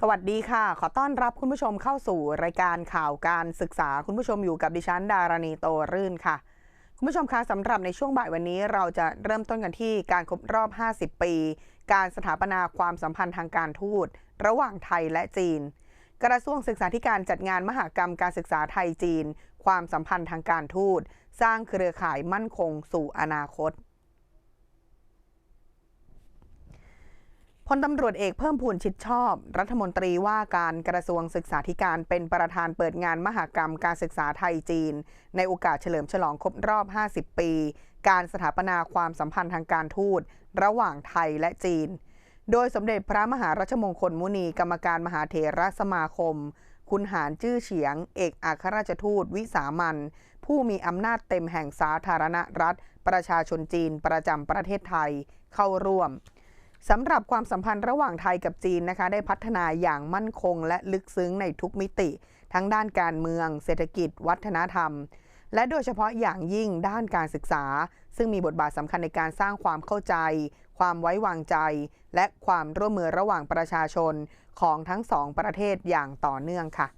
สวัสดีค่ะ ขอต้อนรับคุณผู้ชมเข้าสู่รายการข่าวการศึกษา คุณผู้ชมอยู่กับดิฉันดารณีโตรื่นค่ะ คุณผู้ชมคะสำหรับในช่วงบ่ายวันนี้ เราจะเริ่มต้นกันที่การครบรอบ 50 ปี การสถาปนาความสัมพันธ์ทางการทูต ระหว่างไทยและจีน กระทรวงศึกษาธิการจัดงานมหกรรมการศึกษาไทยจีน ความสัมพันธ์ทางการทูต สร้างเครือข่ายมั่นคงสู่อนาคต พลตำรวจเอกเพิ่มพูนชิดชอบ รัฐมนตรีว่าการกระทรวงศึกษาธิการเป็นประธานเปิดงานมหกรรมการศึกษาไทยจีน ในโอกาสเฉลิมฉลองครบรอบ 50 ปี การสถาปนาความสัมพันธ์ทางการทูต ระหว่างไทยและจีน โดยสมเด็จพระมหารัชมงคลมุนีกรรมการมหาเถรสมาคม คุณหารจื้อเฉียง เอกอัครราชทูต วิสามันผู้มีอำนาจเต็มแห่งสาธารณรัฐ ประชาชนจีนประจำประเทศไทยเข้าร่วม สำหรับความสัมพันธ์ระหว่างไทยกับจีนนะคะ ได้พัฒนาอย่างมั่นคงและลึกซึ้งในทุกมิติ ทั้งด้านการเมือง เศรษฐกิจ วัฒนธรรม และโดยเฉพาะอย่างยิ่งด้านการศึกษา ซึ่งมีบทบาทสำคัญในการสร้างความเข้าใจ ความไว้วางใจ และความร่วมมือระหว่างประชาชนของทั้งสองประเทศอย่างต่อเนื่องค่ะ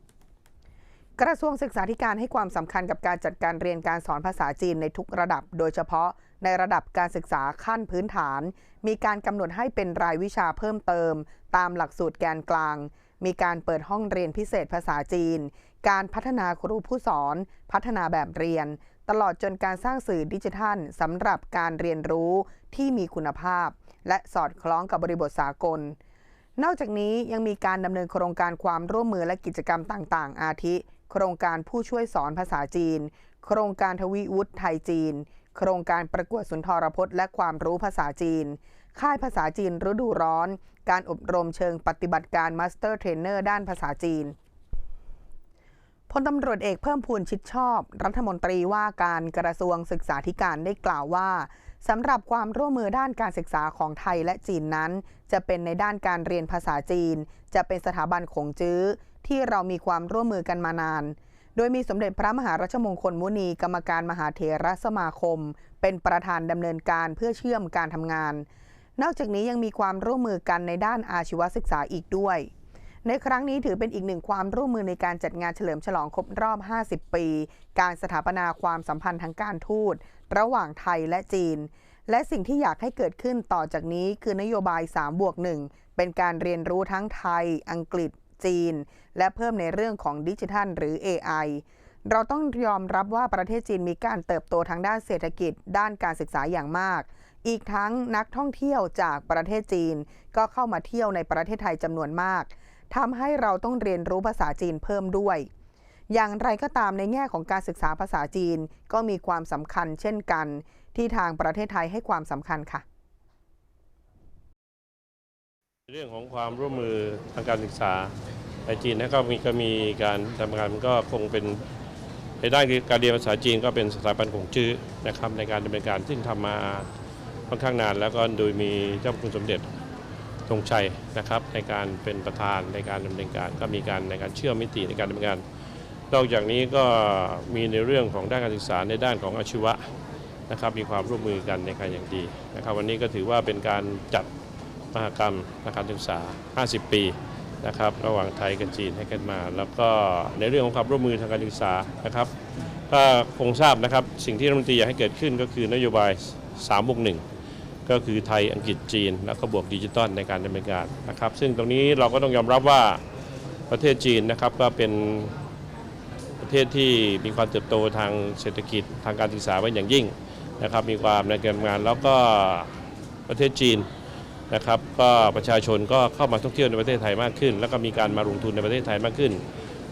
กระทรวงศึกษาธิการให้ความสำคัญกับการจัดการเรียนการสอนภาษาจีนในทุกระดับ โดยเฉพาะ ในระดับการศึกษาขั้นพื้นฐาน มีการกำหนดให้เป็นรายวิชาเพิ่มเติม ตามหลักสูตรแกนกลาง มีการเปิดห้องเรียนพิเศษภาษาจีน การพัฒนาครูผู้สอน พัฒนาแบบเรียน ตลอดจนการสร้างสื่อดิจิทัลสำหรับการเรียนรู้ที่มีคุณภาพ และสอดคล้องกับบริบทสากล นอกจากนี้ยังมีการดำเนินโครงการความร่วมมือและกิจกรรมต่างๆ อาทิ โครงการผู้ช่วยสอนภาษาจีน โครงการทวิวุฒิไทยจีน โครงการประกวดสุนทรพจน์และความรู้ภาษาจีน ค่ายภาษาจีนฤดูร้อน การอบรมเชิงปฏิบัติการมาสเตอร์เทรนเนอร์ด้านภาษาจีนพลตำรวจเอกเพิ่มพูนชิดชอบ รัฐมนตรีว่าการกระทรวงศึกษาธิการได้กล่าวว่าสำหรับความร่วมมือด้านการศึกษาของไทยและจีนนั้น จะเป็นในด้านการเรียนภาษาจีน จะเป็นสถาบันขงจื้อ ที่เรามีความร่วมมือกันมานาน โดยมีสมเด็จพระมหารัชมงคลมุนี กรรมการมหาเถรสมาคม เป็นประธานดำเนินการเพื่อเชื่อมการทำงาน นอกจากนี้ยังมีความร่วมมือกันในด้านอาชีวศึกษาอีกด้วย ในครั้งนี้ถือเป็นอีกหนึ่งความร่วมมือในการจัดงานเฉลิมฉลองครบรอบ 50 ปี การสถาปนาความสัมพันธ์ทางการทูต ระหว่างไทยและจีน และสิ่งที่อยากให้เกิดขึ้นต่อจากนี้คือนโยบาย3บวก1เป็นการเรียนรู้ทั้งไทย อังกฤษ จีน และเพิ่มในเรื่องของดิจิทัลหรือ AI เราต้องยอมรับว่าประเทศจีนมีการเติบโตทางด้านเศรษฐกิจ ด้านการศึกษาอย่างมาก อีกทั้งนักท่องเที่ยวจากประเทศจีน ก็เข้ามาเที่ยวในประเทศไทยจำนวนมากทำให้เราต้องเรียนรู้ภาษาจีนเพิ่มด้วย อย่างไรก็ตามในแง่ของการศึกษาภาษาจีนก็มีความสำคัญเช่นกัน ที่ทางประเทศไทยให้ความสำคัญค่ะ เรื่องของความร่วมมือทางการศึกษาในจีนนะก็มีก็มีการทำงานก็คงเป็นในด้านการเรียนภาษาจีนก็เป็นสถาบันของจื้อนะครับในการดำเนินการซึ่งทำมาค่อนข้างนาน แล้วก็โดยมีเจ้าคุณสมเด็จธงชัยนะครับ ในการเป็นประธานในการดำเนินการ ก็มีการในการเชื่อมมิติในการดำเนินการนอกจากนี้ก็มีในเรื่องของด้านการศึกษาในด้านของอาชีวะนะครับมีความร่วมมือกันในการอย่างดีนะครับ วันนี้ก็ถือว่าเป็นการจัด มหกรรมการศึกษา 50 ปีนะครับระหว่างไทยกับจีนให้กันมา แล้วก็ในเรื่องของความร่วมมือทางการศึกษานะครับก็คงทราบนะครับสิ่งที่รัฐมนตรีอยากให้เกิดขึ้นก็คือนโยบาย3บวก1ก็คือไทยอังกฤษจีน แล้วก็บวกดิจิตอลในการดำเนินการนะครับ ซึ่งตรงนี้เราก็ต้องยอมรับว่าประเทศจีนนะครับก็เป็นประเทศที่มีความเติบโตทางเศรษฐกิจทางการศึกษาไว้อย่างยิ่งนะครับมีความในการงานแล้วก็ประเทศจีน นะครับก็ประชาชนก็เข้ามาท่องเที่ยวในประเทศไทยมากขึ้น แล้วก็มีการมาลงทุนในประเทศไทยมากขึ้น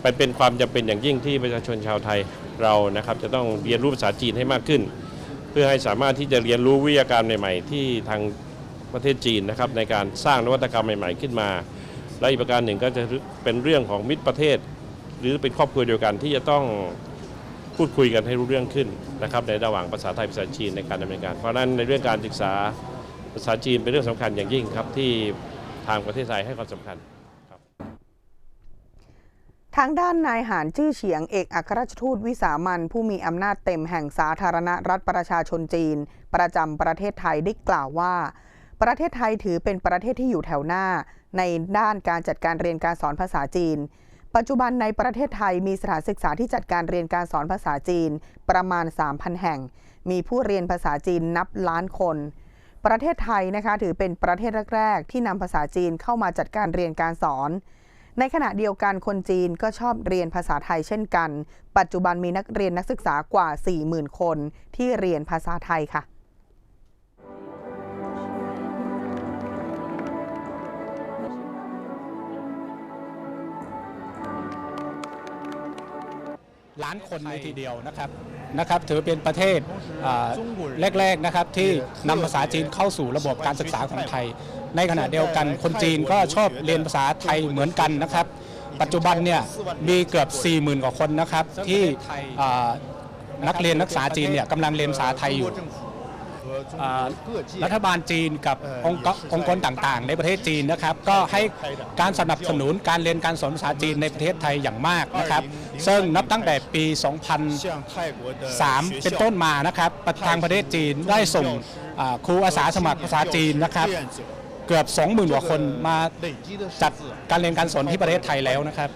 ไปเป็นความจำเป็นอย่างยิ่งที่ประชาชนชาวไทยเรานะครับจะต้องเรียนรู้ภาษาจีนให้มากขึ้น เพื่อให้สามารถที่จะเรียนรู้วิทยาการใหม่ๆ ที่ทางประเทศจีนนะครับในการสร้างนวัตกรรมใหม่ ๆ ขึ้นมา และอีกประการหนึ่งก็จะเป็นเรื่องของมิตรประเทศ หรือเป็นครอบครัวเดียวกันที่จะต้องพูดคุยกันให้รู้เรื่องขึ้นนะครับในระหว่างภาษาไทยภาษาจีนในการดำเนินการ เพราะฉะนั้นในเรื่องการศึกษา ภาษาจีนเป็นเรื่องสำคัญอย่างยิ่งครับที่ทางประเทศไทยให้ความสำคัญทางด้านนายหานจื้อเฉียงเอกอัครราชทูตวิสามันผู้มีอำนาจเต็มแห่งสาธารณรัฐประชาชนจีน ประจำประเทศไทยได้กล่าวว่า ประเทศไทยถือเป็นประเทศที่อยู่แถวหน้า ในด้านการจัดการเรียนการสอนภาษาจีน ปัจจุบันในประเทศไทยมีสถานศึกษาที่จัดการเรียนการสอนภาษาจีน ประมาณ 3,000 แห่ง มีผู้เรียนภาษาจีนนับล้านคน ประเทศไทยนะคะถือเป็นประเทศแรก ๆ ที่นำภาษาจีนเข้ามาจัดการเรียนการสอน ในขณะเดียวกันคนจีนก็ชอบเรียนภาษาไทยเช่นกัน ปัจจุบันมีนักเรียนนักศึกษากว่า 40,000 คนที่เรียนภาษาไทยค่ะล้านคนในทีเดียวนะครับ นะครับถือเป็นประเทศแรกๆนะครับที่นำภาษาจีนเข้าสู่ระบบการศึกษาของไทย ในขณะเดียวกันคนจีนก็ชอบเรียนภาษาไทยเหมือนกันนะครับ ปัจจุบันเนี่ยมีเกือบ 40,000 กว่าคนนะครับที่นักเรียนนักศึกษาจีนเนี่ยกำลังเรียนภาษาไทยอยู่ รัฐบาลจีนกับองค์กรต่างๆ ในประเทศจีนนะครับ ก็ให้การสนับสนุนการเรียนการสอนภาษาจีนในประเทศไทยอย่างมากนะครับ ซึ่งนับตั้งแต่ปี 2003 เป็นต้นมานะครับทางประเทศจีนได้ส่งครูอาสาสมัครภาษาจีนนะครับเกือบ 20,000กว่าคนมาจัดการเรียนการสอนที่ประเทศไทยแล้วนะครับ